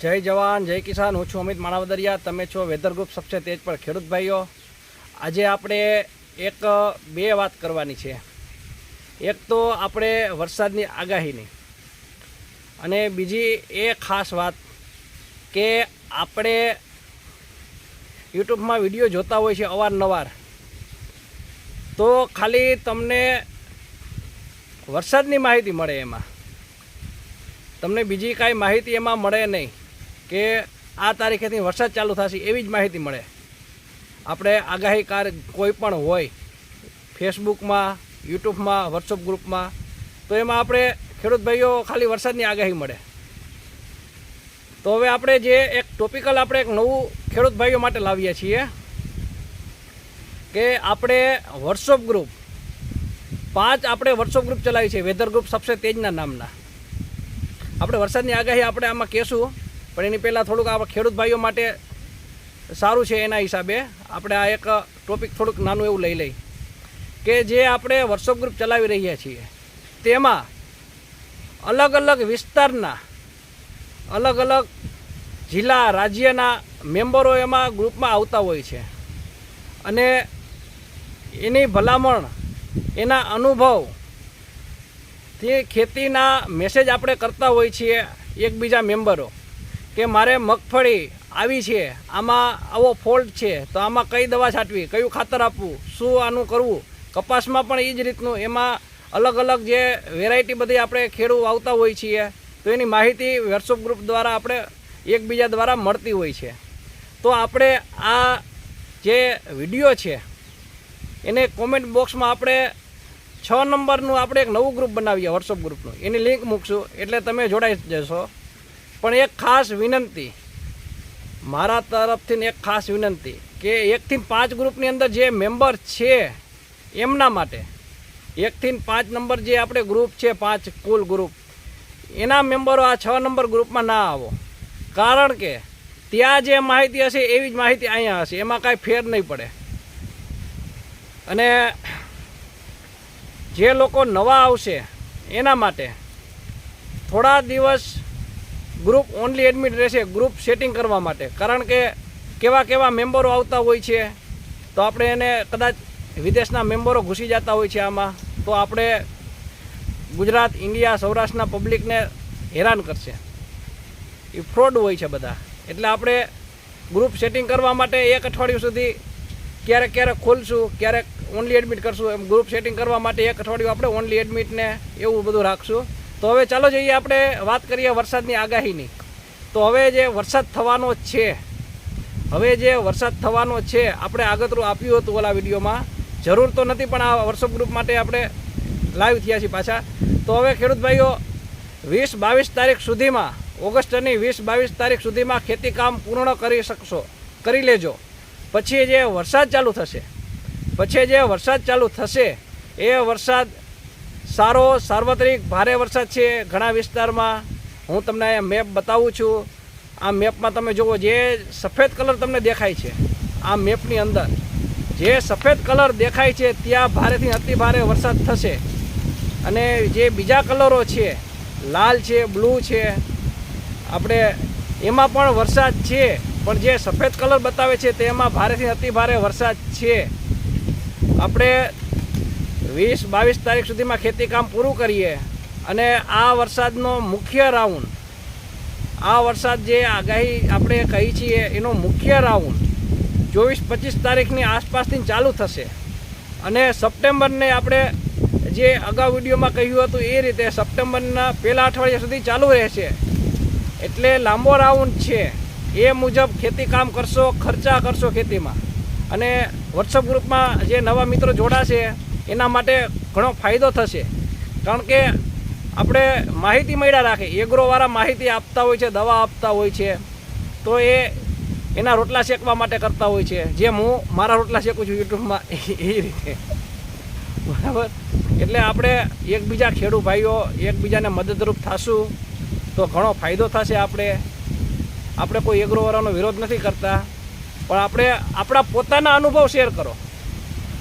જય જવાન, જય કિસાન. હું છું અમિત માણાવદરિયા. તમે છો વેધર ગ્રુપ, સબસે તેજ પર ખેડૂત ભાઈઓ. આજે આપણે એક, બે વાત કરવાની છે. એક તો આપણે વરસાદની આગાહીની. અને બીજી એ ખાસ વાત કે આપણે યુટ્યુબમાં વીડિયો જોતા હોય છે અવારનવાર, તો ખાલી તમને વરસાદની માહિતી મળે એમાં. તમને બીજી કાંઈ માહિતી એમાં મળે નહીં. કે આ તારીખેથી વરસાદ ચાલુ થશે એવી જ માહિતી મળે. આપણે આગાહીકાર કોઈ પણ હોય ફેસબુકમાં યુટ્યુબમાં વોટ્સઅપ ગ્રુપમાં તો એમાં આપણે ખેડૂત ભાઈઓ ખાલી વરસાદની આગાહી મળે. તો હવે આપણે જે એક ટોપિકલ આપણે એક નવું ખેડૂત ભાઈઓ માટે લાવીએ છીએ કે આપણે વોટ્સઅપ ગ્રુપ પાંચ આપણે વોટ્સઅપ ગ્રુપ ચલાવી છે વેધર ગ્રુપ સબસે તેજના નામના. આપણે વરસાદની આગાહી આપણે આમાં કહેશું. પણ એની પહેલાં થોડુંક આપણે ખેડૂત ભાઈઓ માટે સારું છે એના હિસાબે. આપણે આ એક ટોપિક થોડુંક નાનું એવું લઈ લઈ. કે જે આપણે વોટ્સઅપ ગ્રુપ ચલાવી રહ્યા છીએ, તેમાં અલગ અલગ વિસ્તારના, અલગ અલગ જિલ્લા રાજ્યના મેમ્બરો એમાં ગ્રુપમાં આવતા હોય છે. અને એની ભલામણ, એના અનુભવ, તે ખેતીના મેસેજ આપણે કરતા હોઈએ છીએ એકબીજા મેમ્બરો. કે મારે મગફળી આવી છે, આમાં આવો ફોલ્ટ છે, તો આમાં કઈ દવા છાંટવી, કયું ખાતર આપવું, શું આનું કરવું? કપાસમાં પણ એ જ રીતનું, એમાં અલગ અલગ જે વેરાયટી બધી આપણે ખેડૂત આવતા હોઈએ છીએ, તો એની માહિતી વોટ્સઅપ ગ્રુપ દ્વારા આપણે એકબીજા દ્વારા મળતી હોય છે. તો આપણે આ જે વીડિયો છે, એને કોમેન્ટ બોક્સમાં આપણે છ નંબરનું આપણે એક નવું ગ્રુપ બનાવીએ વોટ્સઅપ ગ્રુપનું એની લિંક મૂકશું, એટલે તમે જોડાઈ જશો. પણ એક ખાસ વિનંતી, મારા તરફથી એક ખાસ વિનંતી કે એકથી પાંચ ગ્રુપની અંદર જે મેમ્બર છે એમના માટે, એકથી પાંચ નંબર જે આપણે ગ્રુપ છે, પાંચ કુલ ગ્રુપ, એના મેમ્બરો આ છ નંબર ગ્રુપમાં ના આવો. કારણ કે ત્યાં જે માહિતી હશે એવી જ માહિતી અહીંયા હશે, એમાં કાંઈ ફેર નહીં પડે. અને જે લોકો નવા આવશે એના માટે થોડા દિવસ ગ્રુપ ઓનલી એડમિટ રહેશે ગ્રુપ સેટિંગ કરવા માટે. કારણ કે કેવા કેવા મેમ્બરો આવતા હોય છે, તો આપણે એને કદાચ વિદેશના મેમ્બરો ઘૂસી જતા હોય છે આમાં, તો આપણે ગુજરાત, ઇન્ડિયા, સૌરાષ્ટ્રના પબ્લિકને હેરાન કરશે. એ ફ્રોડ હોય છે બધા. એટલે આપણે ગ્રુપ સેટિંગ કરવા માટે એક અઠવાડિયું સુધી ક્યારેક ક્યારેક ખોલશું, ક્યારેક ઓનલી એડમિટ કરશું. એમ ગ્રુપ સેટિંગ કરવા માટે એક અઠવાડિયું આપણે ઓનલી એડમિટને એવું બધું રાખશું. તો હવે ચાલો જઈએ આપણે વાત કરીએ વરસાદની આગાહીની. તો હવે જે વરસાદ થવાનો છે, હવે જે વરસાદ થવાનો છે, આપણે આગતરું આપ્યું હતું ઓલા વિડીયોમાં. જરૂર તો નથી, પણ આ વોટ્સઅપ ગ્રુપ માટે આપણે લાઈવ થયા છીએ પાછા. તો હવે ખેડૂત ભાઈઓ, વીસ બાવીસ તારીખ સુધીમાં ઓગસ્ટની વીસ બાવીસ તારીખ સુધીમાં ખેતી કામ પૂર્ણ કરી શકશો, કરી લેજો. પછી જે વરસાદ ચાલુ થશે, પછી જે વરસાદ ચાલુ થશે, એ વરસાદ સારો સાર્વત્રિક ભારે વરસાદ છે ઘણા વિસ્તારમાં. હું તમને અહીંયા મેપ બતાવું છું. આ મેપમાં તમે જુઓ, જે સફેદ કલર તમને દેખાય છે, આ મેપની અંદર. જે સફેદ કલર દેખાય છે, ત્યાં ભારેથી અતિ ભારે વરસાદ થશે. અને જે બીજા કલરો છે, લાલ છે, બ્લુ છે, આપણે એમાં પણ વરસાદ છે, પણ જે સફેદ કલર બતાવે છે, તેમાં ભારેથી અતિ ભારે વરસાદ છે. આપણે વીસ બાવીસ તારીખ સુધીમાં ખેતી કામ પૂરું કરીએ અને આ વરસાદનો મુખ્ય રાઉન્ડ, આ વરસાદ જે આગાહી આપણે કહી છીએ એનો મુખ્ય રાઉન્ડ ચોવીસ પચીસ તારીખની આસપાસથી ચાલુ થશે. અને સપ્ટેમ્બરને આપણે જે અગાઉ વિડીયોમાં કહ્યું હતું એ રીતે સપ્ટેમ્બરના પહેલા અઠવાડિયા સુધી ચાલુ રહેશે. એટલે લાંબો રાઉન્ડ છે. એ મુજબ ખેતી કામ કરશો, ખર્ચા કરશો ખેતીમાં. અને વોટ્સઅપ ગ્રુપમાં જે નવા મિત્રો જોડાશે એના માટે ઘણો ફાયદો થશે. કારણ કે આપણે માહિતી મળ્યા રાખે. એગ્રોવાળા માહિતી આપતા હોય છે, દવા આપતા હોય છે. તો એ એના રોટલા શેકવા માટે કરતા હોય છે. જેમ હું મારા રોટલા શેકું છું યુટ્યુબમાં, એ રીતે. બરાબર? એટલે આપણે એકબીજા ખેડૂત ભાઈઓ એકબીજાને મદદરૂપ થશું. તો ઘણો ફાયદો થશે આપણે. આપણે કોઈ એગ્રોવાળાનો વિરોધ નથી કરતા. પણ આપણે આપણા પોતાના અનુભવ શેર કરો.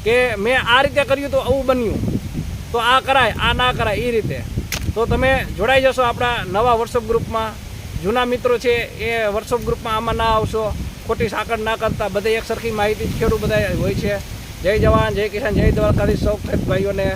કે મેં આ રીતે કર્યું તો આવું બન્યું. તો આ કરાય, આ ના કરાય એ રીતે. તો તમે જોડાઈ જશો આપણા નવા વોટ્સઅપ ગ્રુપમાં. જૂના મિત્રો છે એ વર્કશોપ ગ્રુપમાં આમાં ના આવશો. ખોટી સાંકળ ના કરતા બધે એક સરખી માહિતી ખેડૂત બધા હોય છે. જય જવાન, જય કિસાન, જય દ્વારકાધીશ, સૌ ખેત ભાઈઓને.